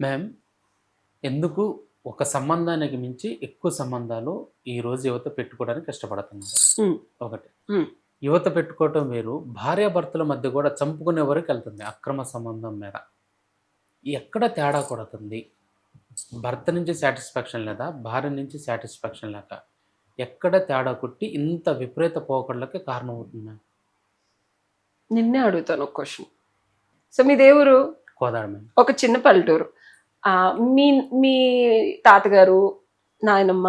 Ma'am ఎందుకు ఒక సంబంధానికి మించి ఎక్కువ సంబంధాలు ఈ రోజు యువత పెట్టుకోవడానికి ఇష్టపడుతున్నారు మ్మ్. ఒకటి. యువత పెట్టుకోవటం వేరు భార్యాభర్తల మధ్య కూడా చంపుకునే వరకు వెళ్తుంది అక్రమ సంబంధం మీద. ఎక్కడ తేడా కొడుతుంది? భర్త నుంచి సాటిస్ఫాక్షన్ లేదా భార్య నుంచి సాటిస్ఫాక్షన్ లేక? ఎక్కడ తేడా కొట్టి ఇంత విపరీత పోకడలకి కారణం అవుతుంది మ్యామ్ నిన్నే అడుగుతాను ఒక క్వశ్చన్ సో మీ దేవురు కోదాడ మ్యామ్ ఒక చిన్న పల్లెటూరు. మీ మీ తాతగారు నాయనమ్మ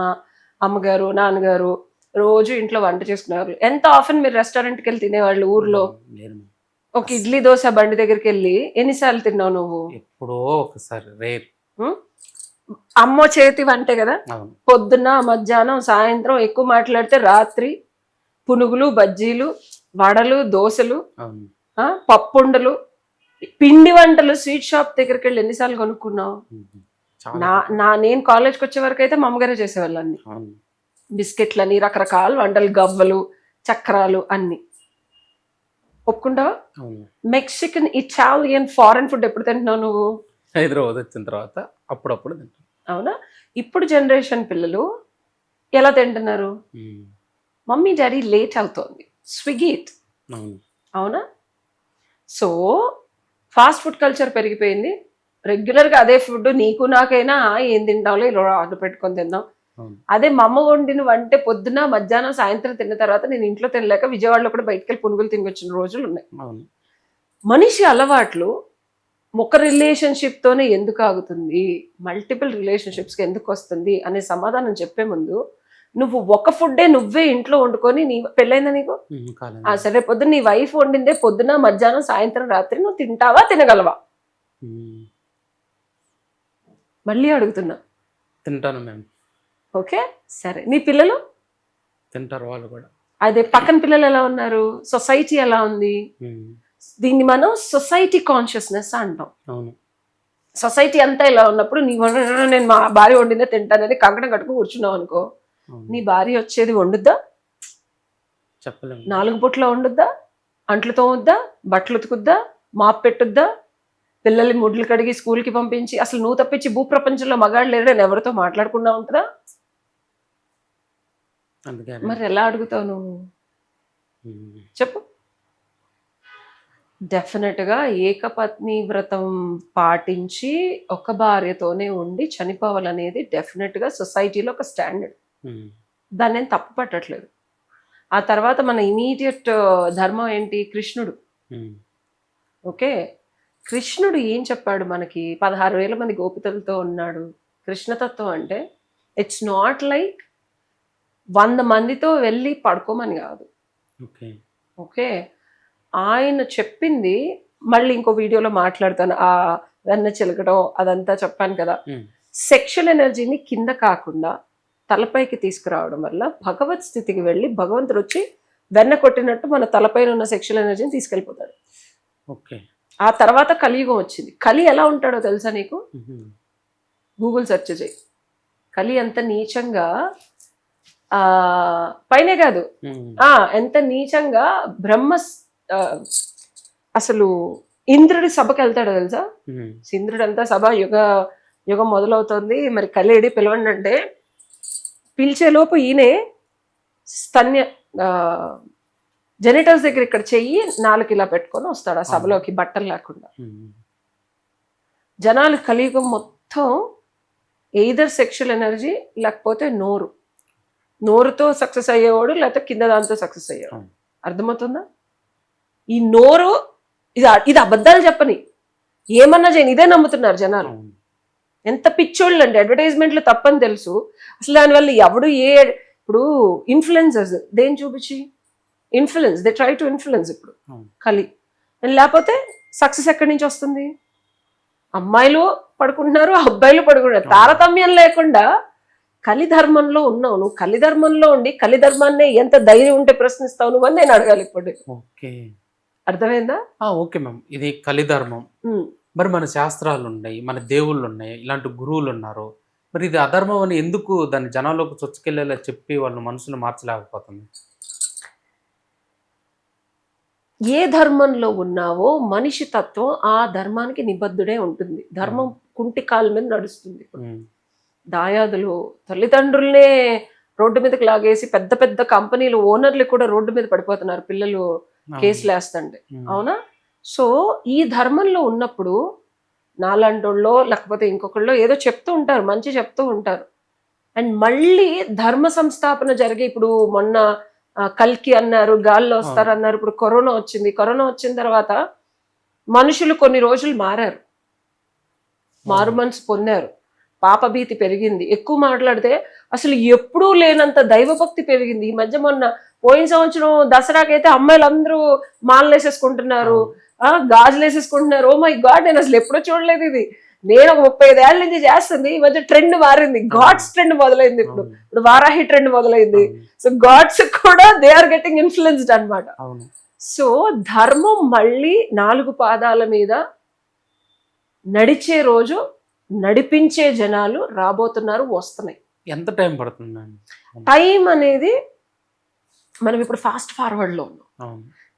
అమ్మగారు నాన్నగారు రోజు ఇంట్లో వంట చేసుకున్నారు ఎంత ఆఫెన్ మీరు రెస్టారెంట్కి వెళ్ళి తినేవాళ్ళు ఊర్లో? ఒక ఇడ్లీ దోశ బండి దగ్గరికి వెళ్ళి ఎన్నిసార్లు తిన్నావు నువ్వు? ఎప్పుడో ఒకసారి రేర్ అమ్మో చేతి వంటే కదా? పొద్దున్న మధ్యాహ్నం సాయంత్రం ఎక్కువ మాట్లాడితే రాత్రి పునుగులు బజ్జీలు వడలు దోశలు పప్పుండలు పిండి వంటలు స్వీట్ షాప్ దగ్గరికి వెళ్ళి ఎన్నిసార్లు కొనుక్కున్నావు? నా నా నేను కాలేజ్కి వచ్చే వరకు అయితే మా అమ్మగారే చేసేవాళ్ళు అన్ని బిస్కెట్లని రకరకాల వంటలు గవ్వలు చక్రాలు అన్ని. ఒప్పుకుంటావా? మెక్సికన్ ఇటాలియన్ ఫారెన్ ఫుడ్ ఎప్పుడు తింటున్నావు నువ్వు? హైదరాబాద్ వచ్చిన తర్వాత అప్పుడప్పుడు అవునా? ఇప్పుడు జనరేషన్ పిల్లలు ఎలా తింటున్నారు? మ్మ్. మమ్మీ డాడీ లేట్ అవుతోంది. స్విగ్గీ అవునా? సో ఫాస్ట్ ఫుడ్ కల్చర్ పెరిగిపోయింది. రెగ్యులర్గా అదే ఫుడ్ నీకు నాకైనా "ఆ, ఏం తింటాంలో ఇలా ఆర్డర్ పెట్టుకొని తిందాం. అదే మా అమ్మ వండిన వంటే పొద్దున మధ్యాహ్నం సాయంత్రం తిన్న తర్వాత నేను ఇంట్లో తినలేక విజయవాడలో కూడా బయటకు వెళ్ళి పునుగులు తినొచ్చిన రోజులు ఉన్నాయి. మనిషి అలవాట్లు ఒక రిలేషన్షిప్తోనే ఎందుకు ఆగుతుంది? మల్టిపుల్ రిలేషన్షిప్స్కి ఎందుకు వస్తుంది? అనే సమాధానం చెప్పే ముందు నువ్వు ఒక ఫుడ్డే నువ్వే ఇంట్లో వండుకొని నీ పెళ్ళైందా నీకు? సరే పొద్దున్న నీ వైఫ్ వండిందే పొద్దున మధ్యాహ్నం సాయంత్రం రాత్రి నువ్వు తింటావా తినగలవా. మళ్ళీ అడుగుతున్నా. తింటాను ఓకే సరే. నీ పిల్లలు? తింటారు వాళ్ళు కూడా. అదే పక్కన పిల్లలు ఎలా ఉన్నారు? సొసైటీ ఎలా ఉంది. దీన్ని మనం సొసైటీ కాన్షియస్నెస్ అంటాం. అవును. సొసైటీ అంతా ఇలా ఉన్నప్పుడు నీ వండ- నేను మా భార్య వండిందే తింటానని కంకణం కట్టుకు కూర్చున్నావు అనుకో నీ భార్య వచ్చేది వండుద్దా? చెప్పలేము నాలుగు పుట్లో వండుద్దా? అంట్లు తోముద్దా? బట్టలు ఉతుకుద్దా? మాప్ పెట్టుద్దా? పిల్లల్ని ముడ్లు కడిగి స్కూల్కి పంపించి అసలు నువ్వు తప్పించి భూప్రపంచంలో మగాళ్ళు లేరని ఎవరితో మాట్లాడకుండా ఉంటుందా? మరి ఎలా అడుగుతావు నువ్వు. చెప్పు. డెఫినెట్గా ఏకపత్ని వ్రతం పాటించి ఒక భార్యతోనే ఉండి చనిపోవాలనేది డెఫినెట్గా సొసైటీలో ఒక స్టాండర్డ్. దాన్ని నేను తప్పు పట్టట్లేదు. ఆ తర్వాత మన ఇమీడియట్ ధర్మం ఏంటి? కృష్ణుడు. ఓకే? కృష్ణుడు ఏం చెప్పాడు మనకి? పదహారు వేల మంది గోపితలతో ఉన్నాడు. కృష్ణతత్వం అంటే ఇట్స్ నాట్ లైక్ వంద మందితో వెళ్ళి పడుకోమని కాదు. ఓకే. ఓకే? ఆయన చెప్పింది మళ్ళీ ఇంకో వీడియోలో మాట్లాడతాను. ఆ వెన్న చిలకడం అదంతా చెప్పాను కదా. సెక్షువల్ ఎనర్జీని కింద కాకుండా తలపైకి తీసుకురావడం వల్ల భగవత్ స్థితికి వెళ్ళి భగవంతుడు వచ్చి వెన్న కొట్టినట్టు మన తలపైన ఉన్న సెక్షువల్ ఎనర్జీని తీసుకెళ్ళిపోతాడు. ఓకే. ఆ తర్వాత కలియుగం వచ్చింది. కలి ఎలా ఉంటాడో తెలుసా నీకు. గూగుల్ సెర్చ్ చేయి. కలి ఎంత నీచంగా ఆ పైనే కాదు. ఆ ఎంత నీచంగా బ్రహ్మ అసలు ఇంద్రుడి సభకి వెళ్తాడో తెలుసా. ఇంద్రుడు అంతా సభ యుగ యుగం మొదలవుతోంది. మరి కలియడి పిలవండి అంటే పిలిచేలోపు ఈయనే స్తన్య జెనిటల్స్ దగ్గర ఇక్కడ చెయ్యి నాలుగు ఇలా పెట్టుకొని వస్తాడు ఆ సభలోకి బట్టలు లేకుండా. జనాలు కలియుగం మొత్తం ఎయిదర్ సెక్షువల్ ఎనర్జీ లేకపోతే నోరు. నోరుతో సక్సెస్ అయ్యేవాడు లేకపోతే కింద దాంతో సక్సెస్ అయ్యేవాడు. అర్థమవుతుందా? ఈ నోరు ఇది ఇది అబద్ధాలు చెప్పని. ఏమన్నా చేయని ఇదే నమ్ముతున్నారు జనాలు. ఎంత పిచ్చోళ్ళు అండి అడ్వర్టైజ్మెంట్లు తప్పని తెలుసు. అసలు దానివల్ల ఎవడు ఏ ఇప్పుడు ఇన్ఫ్లుయెన్సర్స్ దేని చూపించి? Influence they try to influence ఇప్పుడు. కలి. లేకపోతే సక్సెస్ ఎక్కడి నుంచి వస్తుంది? అమ్మాయిలు పడుకుంటున్నారు అబ్బాయిలు పడుకుంటున్నారు. తారతమ్యం లేకుండా కలి ధర్మంలో ఉన్నావు నువ్వు. కలి ధర్మంలో ఉండి కలి ధర్మాన్ని ఎంత ధైర్యం ఉంటే ప్రశ్నిస్తావు నువ్వు అని నేను అడగాలి ఇప్పుడు ఓకే. అర్థమైందా? Okay ma'am. ఇది కలిధర్మం. మరి మన శాస్త్రాలు ఉన్నాయి మన దేవుళ్ళు ఉన్నాయి ఇలాంటి గురువులు ఉన్నారు మరి ఇది అధర్మం అని ఎందుకు దాన్ని జనాల్లోకి చొచ్చుకెళ్ళేలా చెప్పి వాళ్ళ మనసును మార్చలేకపోతుంది? ఏ ధర్మంలో ఉన్నావో మనిషి తత్వం ఆ ధర్మానికి నిబద్ధుడే ఉంటుంది. ధర్మం కుంటి కాలు మీద నడుస్తుంది. దాయాదులు తల్లిదండ్రులనే రోడ్డు మీదకి లాగేసి పెద్ద పెద్ద కంపెనీలు ఓనర్లు కూడా రోడ్డు మీద పడిపోతున్నారు పిల్లలు కేసులు వేస్తండి ఉమ్. అవునా? సో ఈ ధర్మంలో ఉన్నప్పుడు నాలంటోళ్ళో లేకపోతే ఇంకొకళ్ళో ఏదో చెప్తూ ఉంటారు మంచి చెప్తూ ఉంటారు. అండ్ మళ్ళీ ధర్మ సంస్థాపన జరిగి ఇప్పుడు మొన్న కల్కి అన్నారు గాల్లో వస్తారు అన్నారు ఇప్పుడు కరోనా వచ్చింది. కరోనా వచ్చిన తర్వాత మనుషులు కొన్ని రోజులు మారారు. మారు మనసు పొందారు. పాపభీతి పెరిగింది. ఎక్కువ మాట్లాడితే అసలు ఎప్పుడూ లేనంత దైవభక్తి పెరిగింది. ఈ మధ్య మొన్న పోయిన సంవత్సరం దసరాకైతే అమ్మాయిలు అందరూ మాలలు వేసేసుకుంటున్నారు ఆ గాజులు వేసేసుకుంటున్నారు. ఓ మై గాడ్ నేను అసలు ఎప్పుడూ చూడలేదు ఇది. నేను ఒక ముప్పై ఐదేళ్ళ నుంచి చేస్తుంది. ఈ మధ్య ట్రెండ్ మారింది. గాడ్స్ ట్రెండ్ మొదలైంది ఇప్పుడు. ఇప్పుడు వారాహి ట్రెండ్ మొదలైంది. సో గాడ్స్ కూడా దే ఆర్ గెటింగ్ ఇన్ఫ్లుయెన్స్డ్ అన్నమాట. అవును. సో ధర్మం మళ్ళీ నాలుగు పాదాల మీద నడిచే రోజు నడిపించే జనాలు రాబోతున్నారు వస్తున్నాయి. ఎంత టైం పడుతుంది టైం అనేది మనం ఇప్పుడు ఫాస్ట్ ఫార్వర్డ్లో ఉన్నాం.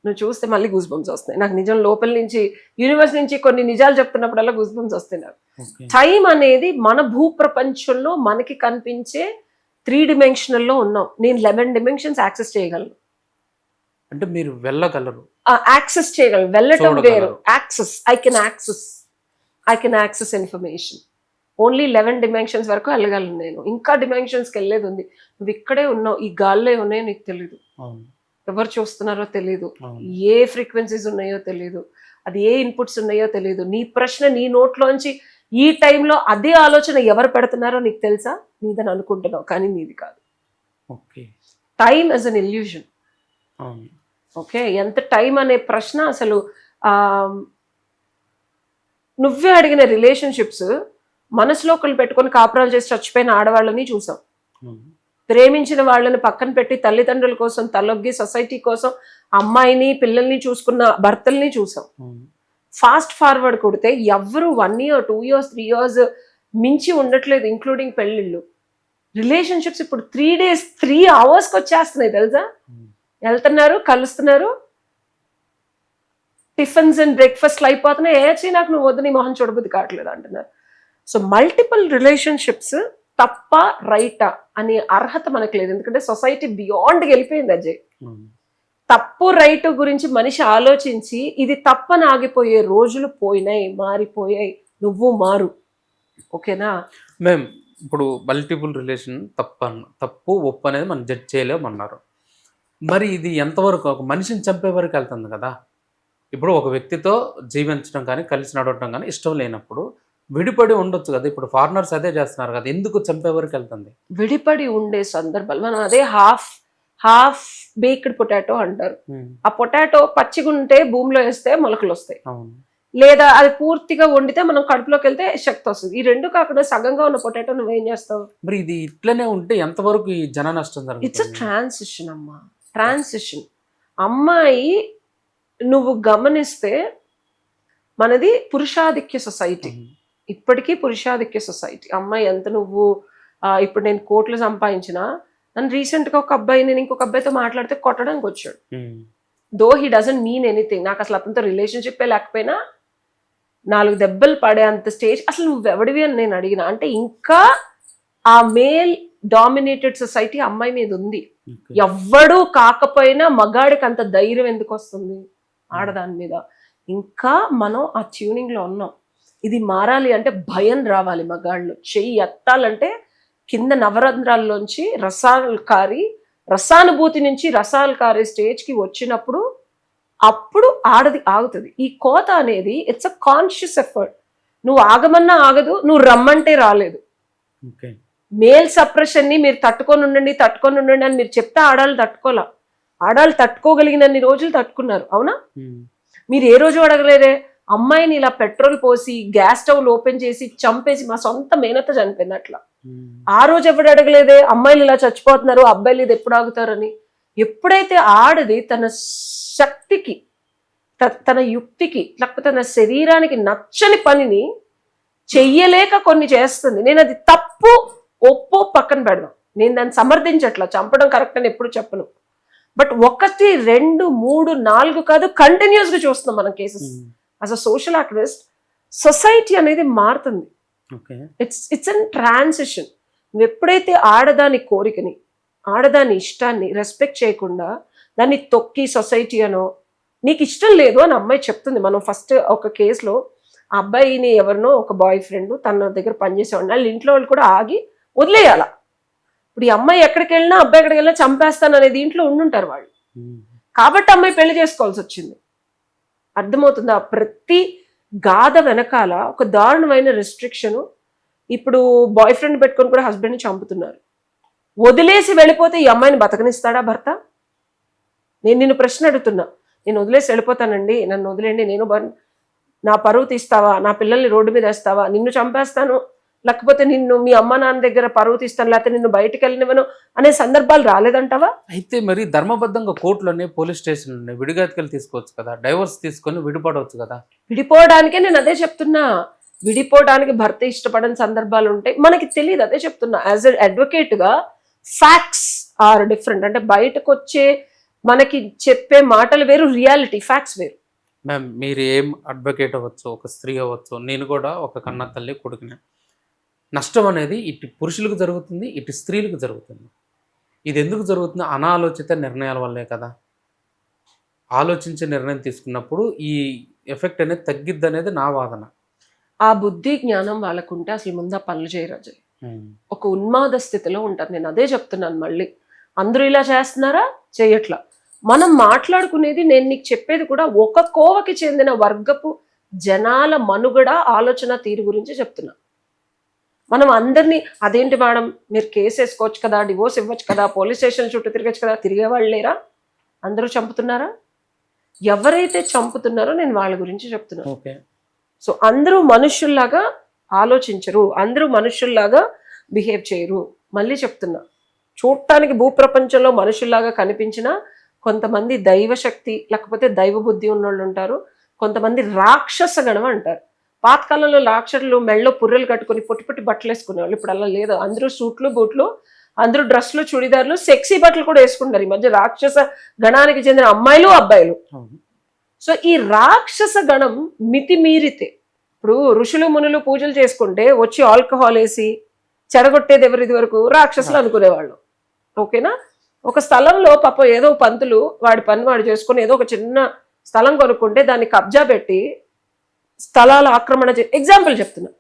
నువ్వు చూస్తే మళ్ళీ గూస్ బంప్స్ వస్తాయి నాకు నిజం లోపల నుంచి యూనివర్స్ నుంచి కొన్ని నిజాలు చెప్తున్నప్పుడల్లా గూస్ బంప్స్ వస్తాయి నాకు. ఓకే. టైం అనేది మన భూ ప్రపంచంలో మనకి కనిపించే త్రీ డిమెన్షనల్లో ఉన్నాం. నేను లెవెన్ డిమెన్షన్స్ యాక్సెస్ చేయగలను. అంటే మీరు వెళ్ళగలరు. యాక్సెస్ చేయగలను. వెళ్ళటం. వేరు. Access I can access I can access information only eleven dimensions వరకు వెళ్ళగలను నేను. ఇంకా డిమెన్షన్స్కి వెళ్ళేది ఉంది. నువ్వు ఇక్కడే ఉన్నావు. ఈ గాల్లో ఉన్నాయో నీకు తెలియదు అవును. ఎవరు చూస్తున్నారో తెలియదు అవును. ఏ ఫ్రీక్వెన్సీస్ ఉన్నాయో తెలియదు అది ఏ ఇన్పుట్స్ ఉన్నాయో తెలియదు నీ ప్రశ్న నీ నోట్లోంచి ఈ టైంలో అదే ఆలోచన ఎవరు పెడుతున్నారో నీకు తెలుసా? నీదని అనుకుంటున్నావు కానీ నీది కాదు. Okay. Time as an illusion okay? ఎంత టైం అనే ప్రశ్న అసలు నువ్వే అడిగిన రిలేషన్షిప్స్ మనసులో ఒకళ్ళు పెట్టుకొని కాపురాలు చేసి చచ్చిపోయిన ఆడవాళ్ళని చూసాం. ప్రేమించిన వాళ్ళని పక్కన పెట్టి తల్లిదండ్రుల కోసం తలొగ్గి సొసైటీ కోసం అమ్మాయిని పిల్లల్ని చూసుకున్న భర్తల్ని చూసాం. ఫాస్ట్ ఫార్వర్డ్ కొడితే ఎవ్వరు one year two years three years మించి ఉండట్లేదు ఇంక్లూడింగ్ పెళ్ళిళ్ళు. రిలేషన్షిప్స్ ఇప్పుడు త్రీ డేస్ త్రీ అవర్స్కి వచ్చేస్తున్నాయి తెలుసా. వెళ్తున్నారు కలుస్తున్నారు. టిఫిన్స్ అండ్ బ్రేక్ఫాస్ట్లు అయిపోతున్నాయి. ఏచి నాకు నువ్వు వద్దు నీ మొహం చూడబుద్ధి కావట్లేదు అంటున్నారు. సో మల్టిపుల్ రిలేషన్షిప్స్ తప్ప రైటా అనే అర్హత మనకు లేదు. ఎందుకంటే సొసైటీ బియాండ్కి వెళ్ళిపోయింది అజయ్. తప్పు రైట్ గురించి మనిషి ఆలోచించి ఇది తప్పని ఆగిపోయే రోజులు పోయినాయి మారిపోయాయి. నువ్వు మారు. ఓకేనా? మేము ఇప్పుడు మల్టిపుల్ రిలేషన్ తప్పు తప్పు ఒప్పు అనేది మనం జడ్జ్ చేయలేమన్నారు. మరి ఇది ఎంతవరకు ఒక మనిషిని చంపే వరకు వెళ్తుంది కదా? ఇప్పుడు ఒక వ్యక్తితో జీవించడం కానీ కలిసి నడవటం కానీ ఇష్టం లేనప్పుడు విడిపడి ఉండొచ్చు కదా. ఇప్పుడు ఫారినర్స్ అదే చేస్తున్నారు కదా. ఎందుకు చంపే వరకు వెళ్తుంది విడిపడి ఉండే సందర్భాలు మనం అదే హాఫ్ హాఫ్ బేక్డ్ పొటాటో అంటారు. ఆ పొటాటో పచ్చిగా ఉంటే భూమిలో వేస్తే మొలకలు వస్తాయి లేదా అది పూర్తిగా వండితే మనం కడుపులోకి వెళ్తే శక్తి వస్తుంది. ఈ రెండు కాకుండా సగంగా ఉన్న పొటాటో నువ్వు ఏం చేస్తావు? మరి ఇది ఇట్లనే ఉంటే ఎంతవరకు ఈ జన నష్టం ఇట్స్ ట్రాన్సిషన్ అమ్మా. ట్రాన్సిషన్ అమ్మాయి నువ్వు గమనిస్తే మనది పురుషాధిక్య సొసైటీ. ఇప్పటికీ పురుషాధిక్య సొసైటీ. అమ్మాయి ఎంత నువ్వు ఇప్పుడు నేను కోట్లు సంపాదించిన నన్ను రీసెంట్గా ఒక అబ్బాయి నేను ఇంకొక అబ్బాయితో మాట్లాడితే కొట్టడానికి వచ్చాడు. Though he doesn't mean anything నాకు అసలు అతనితో రిలేషన్షిప్ లేకపోయినా నాలుగు దెబ్బలు పడే అంత స్టేజ్ అసలు నువ్వు ఎవడివి అని నేను అడిగిన. అంటే ఇంకా ఆ మేల్ డామినేటెడ్ సొసైటీ అమ్మాయి మీద ఉంది. ఎవ్వడు కాకపోయినా మగాడికి అంత ధైర్యం ఎందుకు వస్తుంది? ఆడదాని మీద. ఇంకా మనం ఆ ట్యూనింగ్లో ఉన్నాం. ఇది మారాలి అంటే భయం రావాలి మగాళ్ళు. చెయ్యి ఎత్తాలంటే కింద నవరంధ్రాల్లోంచి రసాలు కారి రసానుభూతి నుంచి రసాలు కారే స్టేజ్కి వచ్చినప్పుడు అప్పుడు ఆడది ఆగుతుంది. ఈ కోత అనేది ఇట్స్ అ కాన్షియస్ ఎఫర్ట్ నువ్వు ఆగమన్నా ఆగదు నువ్వు రమ్మంటే రాలేదు. మేల్ సప్రెషన్ని మీరు తట్టుకొని ఉండండి తట్టుకొని ఉండండి అని మీరు చెప్తే ఆడాలు తట్టుకోలా. ఆడాలు తట్టుకోగలిగినన్ని రోజులు తట్టుకున్నారు అవునా. మీరు ఏ రోజు అడగలేదే? అమ్మాయిని ఇలా పెట్రోల్ పోసి గ్యాస్ స్టవ్ ఓపెన్ చేసి చంపేసి మా సొంత మేనత్త చనిపోయింది అట్లా. ఆ రోజు ఎవడు అడగలేదే అమ్మాయిలు ఇలా చచ్చిపోతున్నారు అబ్బాయిలు ఇది ఎప్పుడు ఆగుతారని. ఎప్పుడైతే ఆడది తన శక్తికి తన యుక్తికి లేకపోతే తన శరీరానికి నచ్చని పనిని చెయ్యలేక కొన్ని చేస్తుంది. నేను అది తప్పు ఒప్పు పక్కన పెడదాం. నేను దాన్ని సమర్థించట్లా చంపడం కరెక్ట్ అని ఎప్పుడు చెప్పను. బట్ ఒకటి రెండు మూడు నాలుగు కాదు కంటిన్యూస్గా చూస్తున్నాం మనం cases. As a social activist society అనేది మారుతుంది. ఇట్స్ ఇట్స్ అన్ ట్రాన్సిషన్ నువ్వు ఎప్పుడైతే ఆడదాని కోరికని ఆడదాని ఇష్టాన్ని రెస్పెక్ట్ చేయకుండా దాన్ని తొక్కి సొసైటీ అనో నీకు ఇష్టం లేదు అని అమ్మాయి చెప్తుంది. మనం ఫస్ట్ ఒక కేసులో ఆ అబ్బాయిని ఎవరినో ఒక బాయ్ ఫ్రెండ్ తన దగ్గర పనిచేసేవాడిని. వాళ్ళ ఇంట్లో వాళ్ళు కూడా ఆగి వదిలేయాల. ఇప్పుడు ఈ అమ్మాయి ఎక్కడికి వెళ్ళినా అబ్బాయి ఎక్కడికి వెళ్ళినా చంపేస్తాను అనే దీంట్లో ఉండుంటారు వాళ్ళు. కాబట్టి అమ్మాయి పెళ్ళి చేసుకోవాల్సి వచ్చింది. అర్థమవుతుందా. ప్రతి గాథ వెనకాల ఒక దారుణమైన రెస్ట్రిక్షన్ ఇప్పుడు బాయ్ ఫ్రెండ్ పెట్టుకొని కూడా హస్బెండ్ని చంపుతున్నారు. వదిలేసి వెళ్ళిపోతే ఈ అమ్మాయిని బతకనిస్తాడా భర్త? నేను నిన్ను ప్రశ్న అడుగుతున్నా. నేను వదిలేసి వెళ్ళిపోతానండి నన్ను వదిలేండి నేను నా పరువు తీస్తావా నా పిల్లల్ని రోడ్డు మీద వేస్తావా నిన్ను చంపేస్తాను లేకపోతే నిన్ను మీ అమ్మ నాన్న దగ్గర పరువు తీస్తాను లేకపోతే నిన్ను బయటికి వెళ్ళనివ్వను అనే సందర్భాలు రాలేదంటావా? అయితే మరి ధర్మబద్ధంగా కోర్టులోనే పోలీస్ స్టేషన్ ఉన్నాయి విడిగాతికలు తీసుకోవచ్చు కదా డైవర్స్ తీసుకొని విడిపడవచ్చు కదా? విడిపోవడానికే నేను అదే చెప్తున్నా. విడిపోవడానికి భర్త ఇష్టపడని సందర్భాలు ఉంటాయి. మనకి తెలియదు అదే చెప్తున్నా. యాజ్ ఎ అడ్వకేట్గా ఫ్యాక్ట్స్ ఆర్ డిఫరెంట్ అంటే బయటకు వచ్చే మనకి చెప్పే మాటలు వేరు రియాలిటీ ఫ్యాక్ట్స్ వేరు. మ్యామ్ మీరు ఏం అడ్వకేట్ అవ్వచ్చు ఒక స్త్రీ అవ్వచ్చు నేను కూడా ఒక కన్న తల్లి కొడుకునే. నష్టం అనేది ఇటు పురుషులకు జరుగుతుంది ఇటు స్త్రీలకు జరుగుతుంది. ఇది ఎందుకు జరుగుతుంది అనాలోచిత నిర్ణయాల వల్లే కదా. ఆలోచించే నిర్ణయం తీసుకున్నప్పుడు ఈ ఎఫెక్ట్ అనేది తగ్గిద్ది అనేది నా వాదన. ఆ బుద్ధి జ్ఞానం వాళ్ళకుంటే అసలు ముందు పనులు చేయరు అజయ్. ఒక ఉన్మాద స్థితిలో ఉంటారు. నేను అదే చెప్తున్నాను మళ్ళీ. అందరూ ఇలా చేస్తున్నారా? చేయట్లా మనం మాట్లాడుకునేది నేను నీకు చెప్పేది కూడా ఒక కోవకి చెందిన వర్గపు జనాల మనుగడ ఆలోచన తీరు గురించి చెప్తున్నా. మనం అందరినీ అదేంటి మేడం మీరు కేసు వేసుకోవచ్చు కదా డివోర్స్ ఇవ్వచ్చు కదా పోలీస్ స్టేషన్ చుట్టూ తిరగచ్చు కదా తిరిగే వాళ్ళు లేరా? అందరూ చంపుతున్నారా? ఎవరైతే చంపుతున్నారో నేను వాళ్ళ గురించి చెప్తున్నాను. ఓకే. సో అందరూ మనుషుల్లాగా ఆలోచించరు అందరూ మనుషుల్లాగా బిహేవ్ చేయరు. మళ్ళీ చెప్తున్నా చూడటానికి భూప్రపంచంలో మనుషుల్లాగా కనిపించిన కొంతమంది దైవశక్తి లేకపోతే దైవ బుద్ధి ఉన్నోళ్ళు ఉంటారు కొంతమంది రాక్షస గణం అంటారు. పాతకాలంలో రాక్షసులు మెళ్ళలో పుర్రెలు కట్టుకొని పొట్టి పొట్టి బట్టలు వేసుకునేవాళ్ళు. ఇప్పుడు అలా లేదు. అందరూ సూట్లు బూట్లు అందరూ డ్రెస్లు చుడిదార్లు సెక్సీ బట్టలు కూడా వేసుకుంటారు. ఈ మధ్య రాక్షస గణానికి చెందిన అమ్మాయిలు అబ్బాయిలు. సో ఈ రాక్షస గణం మితిమీరితే ఇప్పుడు ఋషులు మునులు పూజలు చేసుకుంటే వచ్చి ఆల్కహాల్ వేసి చెడగొట్టేది ఎవరు ఇది వరకు రాక్షసులు అనుకునేవాళ్ళు. ఓకేనా? ఒక స్థలంలో పాప ఏదో పంతులు వాడి పని వాడు చేసుకొని ఏదో ఒక చిన్న స్థలం కొనుక్కుంటే దాన్ని కబ్జా పెట్టి స్థలాల ఆక్రమణ ఎగ్జాంపుల్ చెప్తున్నా.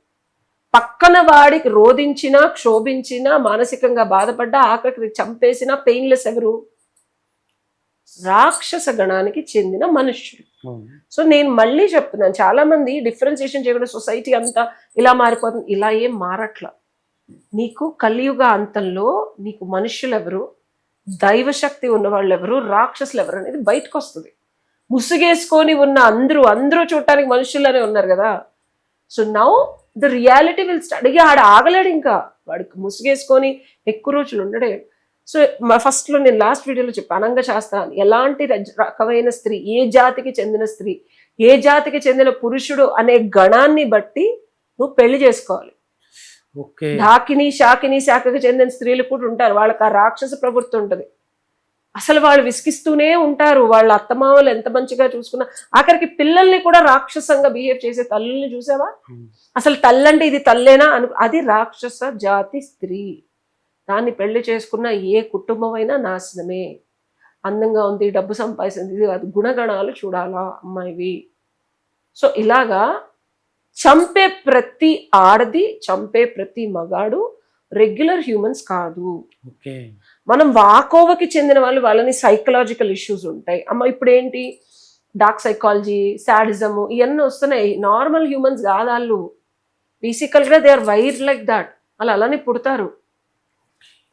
పక్కన వాడికి రోధించినా క్షోభించినా మానసికంగా బాధపడ్డా ఆఖరికి చంపేసిన పెయిన్లెస్ ఎవరు? రాక్షస గణానికి చెందిన మనుష్యులు అవును. సో నేను మళ్ళీ చెప్తున్నాను చాలా మంది డిఫరెన్సియేషన్ చేయకుండా సొసైటీ అంతా ఇలా మారిపోతుంది. ఇలా ఏం మారట్ల? నీకు కలియుగ అంతంలో నీకు మనుషులు ఎవరు దైవశక్తి ఉన్న వాళ్ళు ఎవరు రాక్షసులు ఎవరు అనేది బయటకు వస్తుంది ముసుగేసుకొని ఉన్న అందరూ అందరూ చూడటానికి మనుషులనే ఉన్నారు కదా. So now the reality will start ఇక ఆడ ఆగలేడు ఇంకా. వాడికి ముసుగేసుకొని ఎక్కువ రోజులు ఉండడే. సో ఫస్ట్లో నేను లాస్ట్ వీడియోలో చెప్పాను అనంగ శాస్త్రాన్ని ఎలాంటి రకమైన స్త్రీ ఏ జాతికి చెందిన స్త్రీ ఏ జాతికి చెందిన పురుషుడు అనే గణాన్ని బట్టి నువ్వు పెళ్ళి చేసుకోవాలి. ఓకే. ఢాకిని శాకిని శాఖకి చెందిన స్త్రీలు కూడా ఉంటారు. వాళ్ళకి ఆ రాక్షస ప్రవృత్తి ఉంటుంది. అసలు వాళ్ళు విసిగిస్తూనే ఉంటారు. వాళ్ళ అత్తమామలు ఎంత మంచిగా చూసుకున్నా ఆఖరికి పిల్లల్ని కూడా రాక్షసంగా బిహేవ్ చేసే తల్లుల్ని చూసావా? అవును. అసలు తల్లంటే ఇది తల్లేనా అను అది రాక్షస జాతి స్త్రీ. దాన్ని పెళ్ళి చేసుకున్న ఏ కుటుంబం అయినా నాశనమే. అందంగా ఉంది డబ్బు సంపాదించింది ఇది అది గుణగణాలు చూడాలా అమ్మాయివి. సో ఇలాగా చంపే ప్రతి ఆడది చంపే ప్రతి మగాడు రెగ్యులర్ హ్యూమన్స్ కాదు. ఓకే. మనం వాకోవకి చెందిన వాళ్ళు వాళ్ళని సైకలాజికల్ ఇష్యూస్ ఉంటాయి. అమ్మ ఇప్పుడు ఏంటి డార్క్ సైకాలజీ సాడిజము ఇవన్నీ వస్తున్నాయి. నార్మల్ హ్యూమన్స్ కాదు వాళ్ళు. ఫిజికల్గా they are wire like that వాళ్ళు అలానే పుడతారు.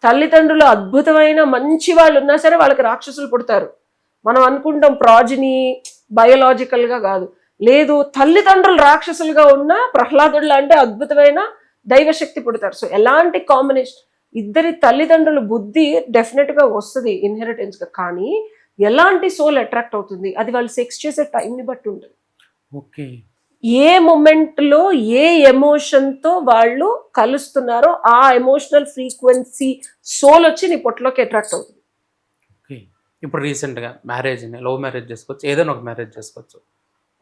తల్లిదండ్రులు అద్భుతమైన మంచి వాళ్ళు ఉన్నా సరే వాళ్ళకి రాక్షసులు పుడతారు. మనం అనుకుంటాం ప్రాజిని బయోలాజికల్గా కాదు. లేదు తల్లిదండ్రులు రాక్షసులుగా ఉన్నా ప్రహ్లాదుడు లాంటి అద్భుతమైన దైవశక్తి పుడతారు. సో ఎలాంటి కాంబినేషన్ ఇద్దరి తల్లిదండ్రుల బుద్ధి డెఫినెట్గా వస్తుంది ఇన్హెరిటెన్స్గా. కానీ ఎలాంటి సోల్ అట్రాక్ట్ అవుతుంది? అది వాళ్ళు సెక్స్ చేసే టైంని బట్టి ఉంటుంది. ఓకే. ఏ moment లో ఏ ఎమోషన్తో వాళ్ళు కలుస్తున్నారో ఆ ఎమోషనల్ ఫ్రీక్వెన్సీ సోల్ వచ్చి నీ పొట్టలోకి అట్రాక్ట్ అవుతుంది. ఓకే. ఇప్పుడు రీసెంట్గా మ్యారేజ్ని లవ్ మ్యారేజ్ చేసుకోవచ్చు ఏదైనా ఒక మ్యారేజ్ చేసుకోవచ్చు.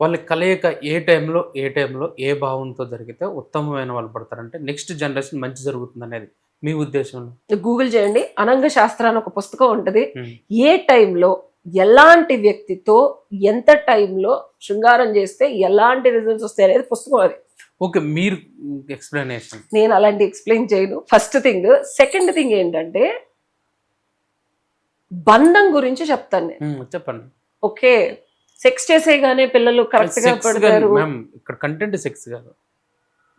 వాళ్ళ కలయిక ఏ టైంలో ఏ టైంలో ఏ భావంతో జరిగితే ఉత్తమమైన వాళ్ళు పడతారంటే నెక్స్ట్ జనరేషన్ మంచి జరుగుతుంది అనేది మీ ఉద్దేశంలో గూగుల్ చేయండి. అనంగ శాస్త్ర అని ఒక పుస్తకం ఉంటుంది. ఏ టైంలో ఎలాంటి వ్యక్తితో ఎంత టైంలో శృంగారం చేస్తే ఎలాంటి రిజల్ట్స్ వస్తాయి అనేది పుస్తకం అది. ఓకే మీరు ఎక్స్ప్లెనేషన్ నేను అలాంటి ఎక్స్ప్లెయిన్ చేయను. ఫస్ట్ థింగ్ సెకండ్ థింగ్ ఏంటంటే బంధం గురించి చెప్తాను నేను. చెప్పండి. ఓకే సెక్స్ చేసేగానే పిల్లలు కరెక్ట్గా పడతారు. ఇక్కడ కంటెంట్ సెక్స్ కాదు.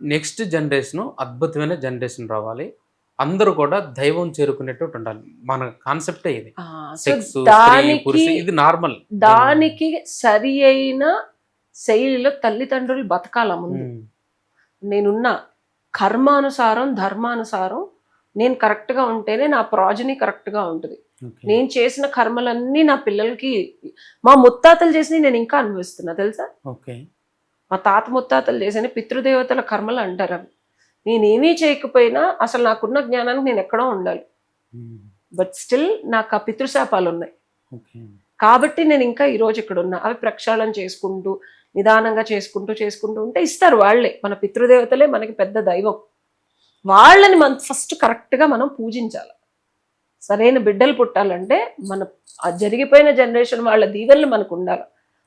నెక్స్ట్ జనరేషన్ అద్భుతమైన జనరేషన్ రావాలి. అందరూ కూడా దైవం చేరుకునేటట్టు ఉండాలి. మన కాన్సెప్టే ఇది. సెక్స్ ఇది నార్మల్ దానికి సరి అయిన శైలిలో తల్లిదండ్రులు బతకాల ముందు? నేనున్న కర్మానుసారం ధర్మానుసారం నేను కరెక్ట్గా ఉంటేనే నా ప్రాజని కరెక్ట్గా ఉంటుంది నేను చేసిన కర్మలన్నీ నా పిల్లలకి మా ముత్తాతలు చేసి నేను ఇంకా అనుభవిస్తున్నా తెలుసా? ఓకే. మా తాత ముత్తాతలు చేసిన పితృదేవతల కర్మలు అంటారు అవి. నేనేమీ చేయకపోయినా అసలు నాకున్న జ్ఞానానికి నేను ఎక్కడో ఉండాలి. బట్ స్టిల్ నాకు ఆ పితృశాపాలు ఉన్నాయి. కాబట్టి నేను ఇంకా ఈ రోజు ఇక్కడ ఉన్నా. అవి ప్రక్షాళన చేసుకుంటూ నిదానంగా చేసుకుంటూ చేసుకుంటూ ఉంటే ఇస్తారు వాళ్ళే. మన పితృదేవతలే మనకి పెద్ద దైవం. వాళ్ళని మనం ఫస్ట్ కరెక్ట్గా మనం పూజించాలి. సరైన బిడ్డలు పుట్టాలంటే మన ఆ జరిగిపోయిన జనరేషన్ వాళ్ళ దీవెనలు మనకు ఉండాలి.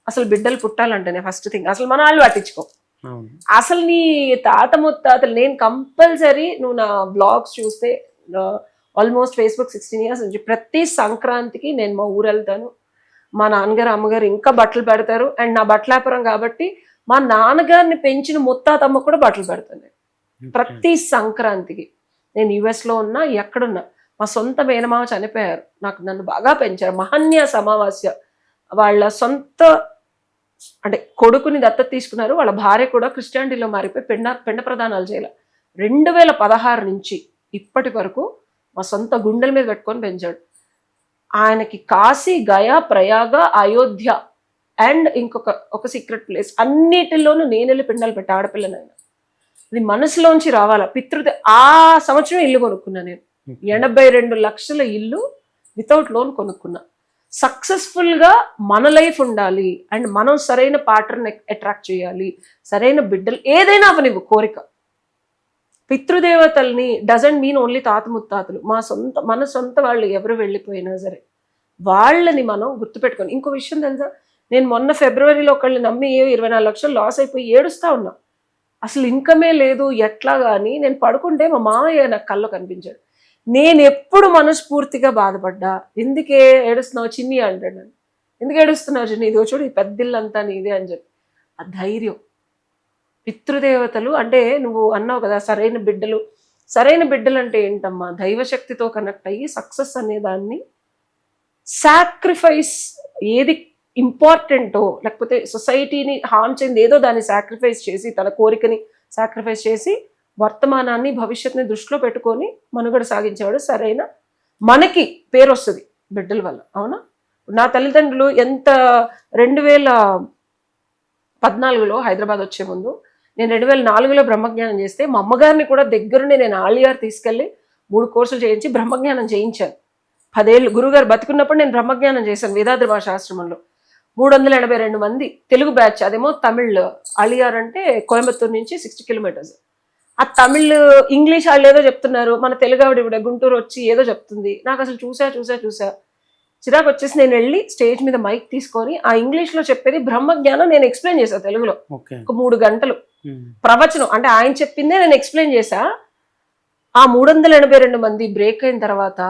అసలు బిడ్డలు పుట్టాలంటేనే ఫస్ట్ థింగ్ అసలు మన వాళ్ళు పట్టించుకో. అసలు నీ తాత ముత్తాతలు నేను కంపల్సరీ నువ్వు నా బ్లాగ్స్ చూస్తే ఆల్మోస్ట్ ఫేస్బుక్ సిక్స్టీన్ ఇయర్స్ నుంచి ప్రతి సంక్రాంతికి నేను మా ఊరు వెళ్తాను. మా నాన్నగారు అమ్మగారు ఇంకా బట్టలు పెడతారు. అండ్ నా బట్టలాపురం కాబట్టి మా నాన్నగారిని పెంచిన ముత్తాతమ్మ కూడా బట్టలు పెడతాను నేను. ప్రతి సంక్రాంతికి. నేను US లో ఉన్నా ఎక్కడున్నా మా సొంత మేనమామ చనిపోయారు. నాకు నన్ను బాగా పెంచారు. మహన్య సమావాస్య. వాళ్ళ సొంత అంటే కొడుకుని దత్తత తీసుకున్నారు. వాళ్ళ భార్య కూడా క్రిస్టియానిటీలో మారిపోయి పెండ పెండ ప్రదానాలు చేయాలి. రెండు వేల పదహారు నుంచి ఇప్పటి వరకు మా సొంత గుండెల మీద పెట్టుకొని పెంచాడు. ఆయనకి కాశీ గయా ప్రయాగ అయోధ్య అండ్ ఇంకొక ఒక సీక్రెట్ ప్లేస్. అన్నిటిలోనూ నేను వెళ్ళి పిండాలు పెట్టి ఆడపిల్లనైనా అది మనసులోంచి రావాలా? పితృ ఆ సంవత్సరం ఇల్లు కొనుక్కున్నా నేను. ఎనభై రెండు లక్షల ఇల్లు వితౌట్ లోన్ కొనుక్కున్నా. సక్సెస్ఫుల్గా మన లైఫ్ ఉండాలి. అండ్ మనం సరైన ప్యాటర్న్ అట్రాక్ట్ చేయాలి. సరైన బిడ్డలు ఏదైనా అవనివ్వు కోరిక. పితృదేవతల్ని డజంట్ మీన్ ఓన్లీ తాత ముత్తాతలు. మా సొంత మన సొంత వాళ్ళు ఎవరు వెళ్ళిపోయినా సరే వాళ్ళని మనం గుర్తుపెట్టుకొని ఇంకో విషయం తెలుసా? నేను మొన్న ఫిబ్రవరిలో ఒకళ్ళని నమ్మి ఇరవై నాలుగు లక్షలు లాస్ అయిపోయి ఏడుస్తా ఉన్నా. అసలు ఇన్కమే లేదు ఎట్లా కానీ నేను పడుకుంటే మా మామయ్య నాకు కళ్ళు కనిపించాడు. నేను ఎప్పుడు మనస్ఫూర్తిగా బాధపడ్డా. ఎందుకే ఏడుస్తున్నావు చిన్ని అంటాడు నన్ను. ఎందుకు ఏడుస్తున్నావు చిన్ని? ఇదిగో చూడు ఈ పెద్దిల్లంతా నీదే అని చెప్పి. ఆ ధైర్యం. పితృదేవతలు అంటే నువ్వు అన్నావు కదా సరైన బిడ్డలు. సరైన బిడ్డలు అంటే ఏంటమ్మా? దైవశక్తితో కనెక్ట్ అయ్యి సక్సెస్ అనే దాన్ని సాక్రిఫైస్ ఏది ఇంపార్టెంటో లేకపోతే సొసైటీని హామ్ చెంది ఏదో దాన్ని సాక్రిఫైస్ చేసి తన కోరికని సాక్రిఫైస్ చేసి వర్తమానాన్ని భవిష్యత్తుని దృష్టిలో పెట్టుకొని మనుగడ సాగించేవాడు సరైన మనకి పేరు వస్తుంది బిడ్డల వల్ల అవునా? నా తల్లిదండ్రులు ఎంత రెండు వేల పద్నాలుగులో హైదరాబాద్ వచ్చే ముందు నేను రెండు వేల నాలుగులో బ్రహ్మజ్ఞానం చేస్తే మా అమ్మగారిని కూడా దగ్గరుండి నేను ఆలియార్ తీసుకెళ్ళి మూడు కోర్సులు చేయించి బ్రహ్మజ్ఞానం చేయించాను. పదేళ్ళు గురుగారు బతుకున్నప్పుడు నేను బ్రహ్మజ్ఞానం చేశాను వేదాద్రి భాషాశ్రమంలో మూడు వందల ఎనభై రెండు మంది తెలుగు బ్యాచ్ అదేమో తమిళ్ అలియార్ అంటే కోయంబత్తూరు నుంచి సిక్స్టీ కిలోమీటర్స్. ఆ తమిళ్ ఇంగ్లీష్ వాళ్ళు ఏదో చెప్తున్నారు మన తెలుగు ఆవిడ ఇవిడ గుంటూరు వచ్చి ఏదో చెప్తుంది. నాకు అసలు చూసా చూసా చూసా. చిరాకు వచ్చేసి నేను వెళ్ళి స్టేజ్ మీద మైక్ తీసుకొని ఆ ఇంగ్లీష్లో చెప్పేది బ్రహ్మజ్ఞానం నేను ఎక్స్ప్లెయిన్ చేశాను తెలుగులో. ఒక మూడు గంటలు. ప్రవచనం అంటే ఆయన చెప్పిందే నేను ఎక్స్ప్లెయిన్ చేశా. ఆ మూడు వందల ఎనభై రెండు మంది బ్రేక్ అయిన తర్వాత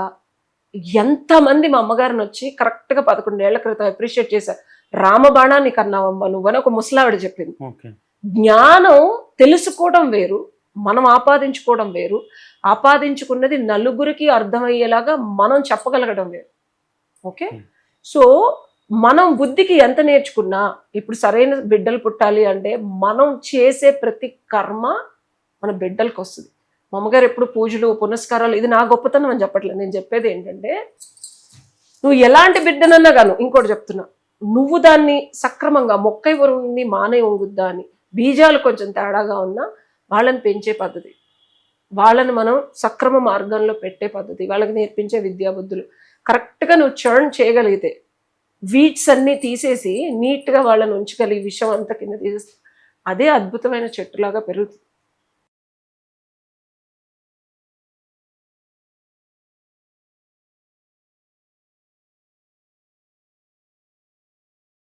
ఎంతమంది మా అమ్మగారిని వచ్చి కరెక్ట్గా పదకొండేళ్ళ క్రితం అప్రిషియేట్ చేశా. రామబాణాన్ని కన్నావమ్మ నువ్వని ఒక ముసలావిడ చెప్పింది. జ్ఞానం తెలుసుకోవడం వేరు. మనం ఆపాదించుకోవడం వేరు. ఆపాదించుకున్నది నలుగురికి అర్థమయ్యేలాగా మనం చెప్పగలగడం వేరు. ఓకే? Hmm. సో మనం బుద్ధికి ఎంత నేర్చుకున్నా ఇప్పుడు సరైన బిడ్డలు పుట్టాలి అంటే మనం చేసే ప్రతి కర్మ మన బిడ్డలకు వస్తుంది. మా అమ్మగారు ఎప్పుడు పూజలు పునస్కారాలు ఇది నా గొప్పతనం అని చెప్పట్లేదు. నేను చెప్పేది ఏంటంటే నువ్వు ఎలాంటి బిడ్డనన్నా గాను ఇంకోటి చెప్తున్నా. నువ్వు దాన్ని సక్రమంగా మొక్కై ఉంది మానే ఉంగుద్దా అని బీజాలు కొంచెం తేడాగా ఉన్నా వాళ్ళని పెంచే పద్ధతి. వాళ్ళని మనం సక్రమ మార్గంలో పెట్టే పద్ధతి. వాళ్ళకి నేర్పించే విద్యాబుద్ధులు. కరెక్ట్గా నువ్వు చర్న్ చేయగలిగితే వీడ్స్ అన్నీ తీసేసి నీట్గా వాళ్ళని ఉంచగలిగి విషయం అంతా కింద తీసేస్తే అదే అద్భుతమైన చెట్టులాగా పెరుగుతుంది.